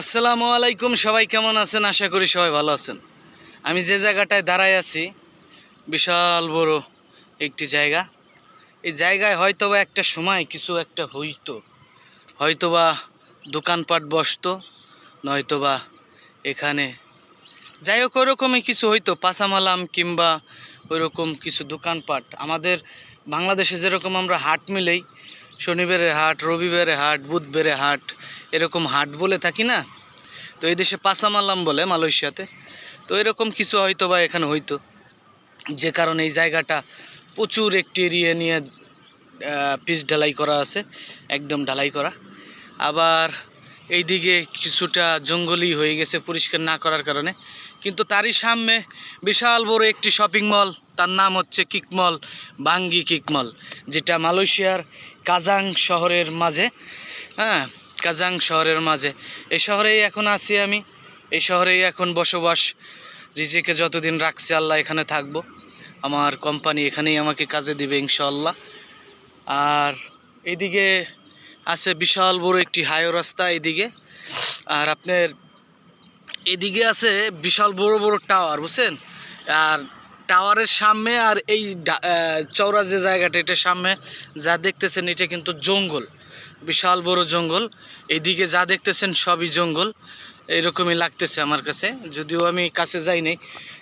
আসসালামু আলাইকুম, সবাই কেমন আছেন? আশা করি সবাই ভালো আছেন। আমি যে জায়গাটায় দাঁড়ায় আছি, বিশাল বড় একটি জায়গা। এই জায়গায় হয়তোবা একটা সময় কিছু একটা হইতো। হয়তোবা দোকানপাট বসতো, নয়তোবা এখানে যাই হোক, ওরকমই কিছু হইতো পাসামালাম কিংবা ওইরকম কিছু দোকানপাট। আমাদের বাংলাদেশে যেরকম আমরা হাট মিলেই, শনিবারের হাট, রবিবারের হাট, বুধবারের হাট এরকম হাট বলে থাকি না? তো এই দেশে পাসামালাম বলে মালয়েশিয়াতে। তো এরকম কিছু হয়তো বা এখানে হইতো। যে কারণে এই জায়গাটা প্রচুর একটি এরিয়া নিয়ে পিচ ঢালাই করা আছে, একদম ঢালাই করা। আবার এইদিকে কিছুটা জঙ্গলি হয়ে গেছে পরিষ্কার না করার কারণে। কিন্তু তারই সামনে বিশাল বড় একটি শপিং মল তার নাম হচ্ছে কিকমল বাঙ্গি কিকমল যেটা মালয়েশিয়ার কাজাং শহরের মাঝে। হ্যাঁ কাজাং শহরের মাঝে। এই শহরেই এখন আছি আমি। এই শহরেই এখন বসবাস। রিজিকে যতদিন রাখছে আল্লাহ এখানে থাকব। আমার কোম্পানি এখানেই আমাকে কাজে দিবে ইনশাল্লাহ আর এদিকে আছে বিশাল বড় একটি হাইও রাস্তা এদিকে। আর আপনার এদিকে আছে বিশাল বড় বড় টাওয়ার, বুঝছেন? আর টাওয়ারের সামনে আর এই চওড়া যে জায়গাটা এটার সামনে যা দেখতেছেন, এটা কিন্তু জঙ্গল। বিশাল বড় জঙ্গল। এইদিকে যা দেখতেছেন সবই জঙ্গল। এরকমই লাগতেছে আমার কাছে। যদিও আমি কাছে যাই নাই।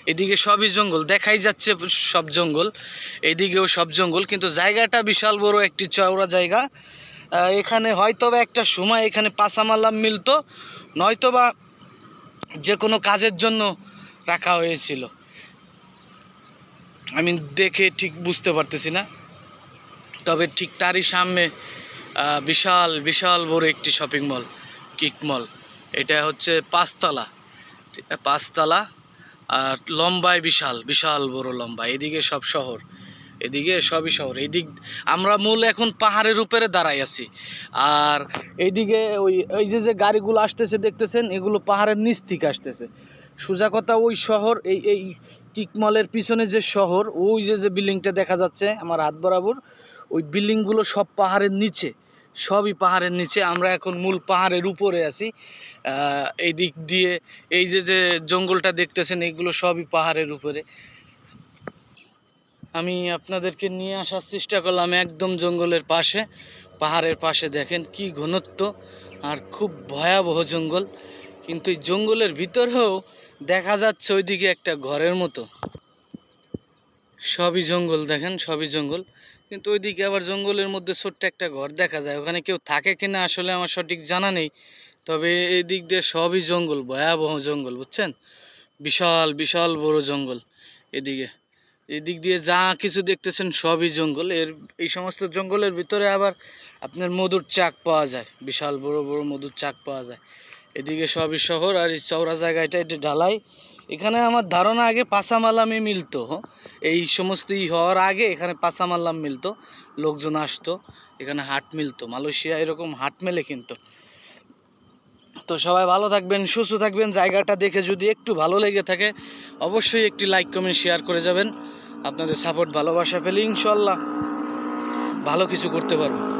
এদিকে সবই জঙ্গল। দেখাই যাচ্ছে সব জঙ্গল। এদিকেও সব জঙ্গল। কিন্তু জায়গাটা বিশাল বড় একটি চওড়া জায়গা। এখানে হয়তো বা একটা সময় এখানে পাসামাল্লাম মিলতো। নয়তোবা যে কোনো কাজের জন্য রাখা হয়েছিল। আমি দেখে ঠিক বুঝতে পারতেছি না। তবে ঠিক তারই সামনে বিশাল বিশাল বড় একটি শপিং মল কিক মল এটা হচ্ছে পাঁচতলা। পাঁচতলা আর লম্বায় বিশাল বিশাল বড় লম্বা। এদিকে সব শহর, এদিকে সবই শহর। এদিক, আমরা মূল এখন পাহাড়ের উপরে দাঁড়াই আছি। আর এইদিকে ওই ওই যে যে গাড়িগুলো আসতেছে, দেখতেছেন? এগুলো পাহাড়ের নিচ থেকে আসতেছে। সোজা কথা, ওই শহর, এই এই কিকমলের পিছনে যে শহর, ওই যে যে বিল্ডিংটা দেখা যাচ্ছে, আমার হাত বরাবর, ওই বিল্ডিংগুলো সব পাহাড়ের নিচে। সবই পাহাড়ের নিচে। আমরা এখন মূল পাহাড়ের উপরে আছি। এই দিক দিয়ে, এই যে যে জঙ্গলটা দেখতেছেন, এগুলো সবই পাহাড়ের উপরে। আমি আপনাদেরকে নিয়ে আসার চেষ্টা করলাম একদম জঙ্গলের পাশে। পাহাড়ের পাশে দেখেন কি ঘনত্ব, আর খুব ভয়াবহ জঙ্গল। কিন্তু এই জঙ্গলের ভিতরেও দেখা যাচ্ছে ওইদিকে একটা ঘরের মতো। সবই জঙ্গল দেখেন, সবই জঙ্গল। কিন্তু ওইদিকে আবার জঙ্গলের মধ্যে ছোট্ট একটা ঘর দেখা যায়। ওখানে কেউ থাকে কিনা আসলে আমার সঠিক জানা নেই। তবে এই দিক দিয়ে সবই জঙ্গল, ভয়াবহ জঙ্গল, বুঝছেন? বিশাল বিশাল বড় জঙ্গল এদিকে। এদিক দিয়ে যা কিছু দেখতেছেন সবই জঙ্গল। এর, এই সমস্ত জঙ্গলের ভিতরে আবার আপনার মধুর চাক পাওয়া যায়। বিশাল বড় বড় মধুর চাক পাওয়া যায়। এদিকে সবই শহর আর এই চওড়া জায়গাটা এটা ঢালাই। এখানে আমার ধারণা আগে পাসামালামে মিলতো। এই সমস্ত ই হওয়ার আগে এখানে পাসামাল্লাম মিলতো, লোকজন আসতো, এখানে হাট মিলতো, মালয়েশিয়া এরকম হাট মেলে কিন্তু। তো সবাই ভালো থাকবেন, সুস্থ থাকবেন, জায়গাটা দেখে যদি একটু ভালো লেগে থাকে, অবশ্যই একটি লাইক, কমেন্ট, শেয়ার করে যাবেন। আপনাদের সাপোর্ট, ভালোবাসা পেলে ইনশাল্লাহ ভালো কিছু করতে পারব।